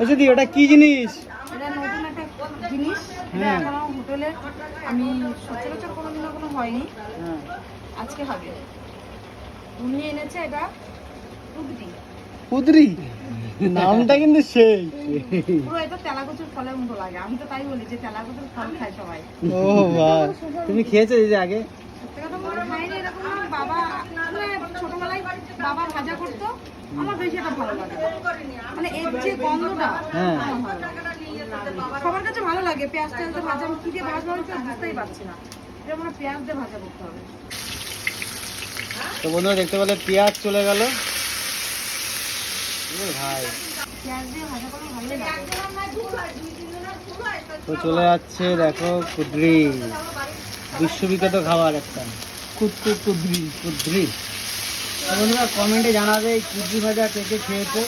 আচ্ছা দি ওটা কি জিনিস? এটা নতুন একটা জিনিস। এটা হ্যাঁ। হোটেলে আমি সচরাচর কোনোদিনও কোনো হয়নি। হ্যাঁ। আজকে হবে। উনি এনেছে এটা টুকটি কুদরি নামটা কিন্তু সেই। পুরো এটা তেলাকুচুর ফলের মতো লাগে। আমি তো তাই বলি যে তেলাকুচুর ফল খায় সবাই। ও বাহ। তুমি খেয়েছো এই যে আগে? সত্যি কথা না। বাবা ভাজা করতো আমার বেশি এটা ভালো লাগে। মানে এর যে গন্ধটা হ্যাঁ। সবার কাছে ভালো লাগে পেঁয়াজ টেয়াজ ভাজা আমি কি দিয়ে ভাজা হয়েছে বুঝতেই পারছি না। এটা মানে পেঁয়াজ দিয়ে ভাজা করতে হবে। তো বন্ধুরা দেখতে পেলে পেঁয়াজ চলে গেল। ভাই। তো চলে যাচ্ছে দেখো কুদ্রি। বিশ্ববিখ্যাত খাবার একটা। কুদ্রু কুদরি। বন্ধুরা কমেন্টে জানাবে কুদরি ভাজা কে কে খেয়েছো।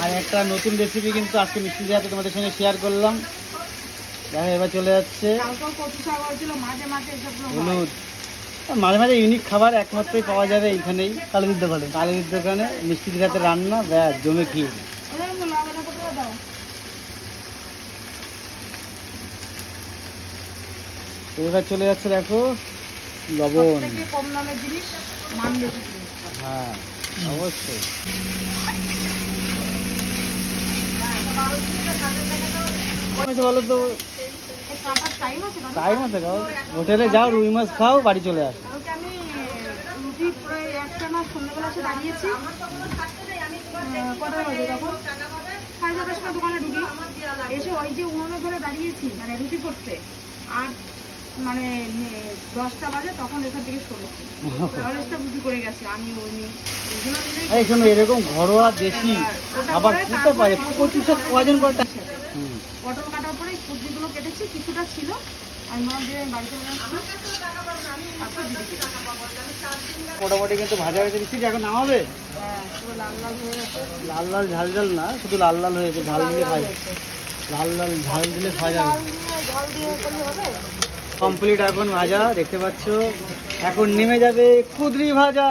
আর একটা নতুন রেসিপি কিন্তু আজকে মিষ্টি হাতে তোমাদের সঙ্গে শেয়ার করলাম। দেখো এবার চলে যাচ্ছে কচু হলুদ। মাঝে মাঝে ইউনিক খাবার একমাত্রই পাওয়া যাবে এইখানেই। কালীর দোকানে। কালীর দোকানে মিষ্টি হাতে রান্না ব্যাস জমে খেয়ে এবার চলে যাচ্ছে দেখো লবণ। কম দামের জিনিস মান বেশি। হ্যাঁ অবশ্যই। বলো তো টাইম আছে খাও হোটেলে যাও রুই মাছ খাও বাড়ি চলে আস। সাড়ে সময় দোকানে ঢুকি। এসে ওই যে উনুনে ধরে দাঁড়িয়েছি মানে রুটি করতে। আর মানে দশটা বাজে তখন এখান থেকে সরেছি কলেজটা রুটি করে গেছে আমি এই শোনো এরকম ঘরোয়া দেশি আবার কুটো পারে সব কজন করে পটল কাটার পরে সবজিগুলো কেটেছি কিছুটা ছিল। মনে। মোটামুটি কিন্তু ভাজা হয়েছে মিষ্টি এখন নামাবে হ্যাঁ লাল লাল হয়ে গেছে। লাল লাল ঝাল ঝাল না শুধু লাল লাল হয়েছে ঝাল দিলে খাই লাল লাল ঝাল দিলে খাওয়া যাবে কমপ্লিট এখন ভাজা দেখতে পাচ্ছ? এখন নেমে যাবে কুদরি ভাজা।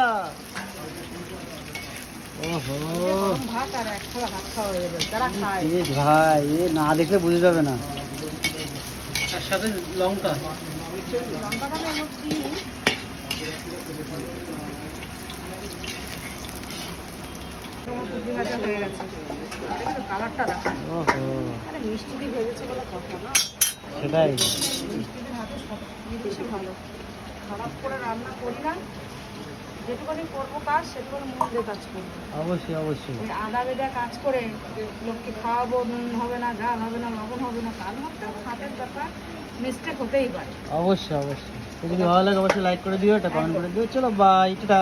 ভাই এ না দেখলে বুঝে যাবে না। সাথে লঙ্কা কালারটা দেখো মিষ্টি ভেজেছে বলে কথা না। সেটাই। খারাপ করে রান্না করি না করব কাজ মন দিয়ে কাজ করব অবশ্যই অবশ্যই। ওই আদা বেদা কাজ করে লোককে খাওয়াবো নুন হবে না ঝাল হবে না লবণ হবে না তার মধ্যে হাতের ব্যাপার মিস্টেক হতেই পারে অবশ্যই অবশ্যই। যদি ভালো লাগে অবশ্যই লাইক করে দিও এটা কমেন্ট করে দিও। চলো বাই টাটা।